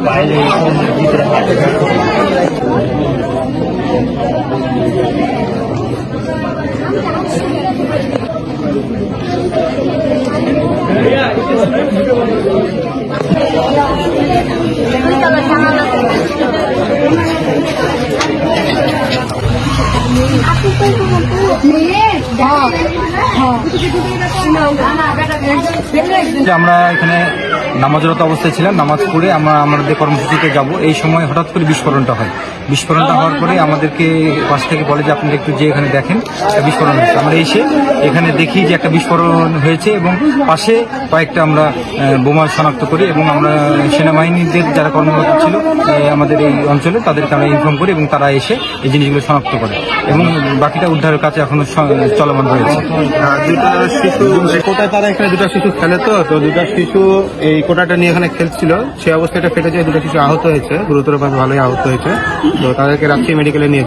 ভাই দুদিন করে এখানে হাত দিয়ে একদম এলি এলি যে আমরা এখানে নামাজরত অবস্থায় ছিলাম নামাজ পড়ে আমরা আমাদের কর্মসূচিতে যাব। এই সময় হঠাৎ করে বিস্ফোরণটা হয়। বিস্ফোরণটা হওয়ার পরে আমাদেরকে পাশ থেকে বলে যে আপনারা একটু যে এখানে দেখেন একটা বিস্ফোরণ হয়েছে। আমরা এসে এখানে দেখি যে একটা বিস্ফোরণ হয়েছে এবং পাশে কয়েকটা আমরা বোমা শনাক্ত করি এবং আমরা সেনাবাহিনীদের যারা কর্মরত ছিল আমাদের এই অঞ্চলে তাদেরকে আমরা ইনফর্ম করি এবং তারা এসে এই জিনিসগুলো শনাক্ত করে এবং বাকিটা উদ্ধারের কাছে এখনও চলমান রয়েছে। দুটা শিশু এই তারা? এখানে দুটা শিশু খেলে তো তো দুটা শিশু এই কোটাটা নিয়ে এখানে খেলছিল সে অবস্থায় এটা ফেটে যায় দুটো কিছু আহত হয়েছে, গুরুতরভাবে ভালোই আহত হয়েছে। তো তাদেরকে রাখছি, মেডিকেলে নিয়ে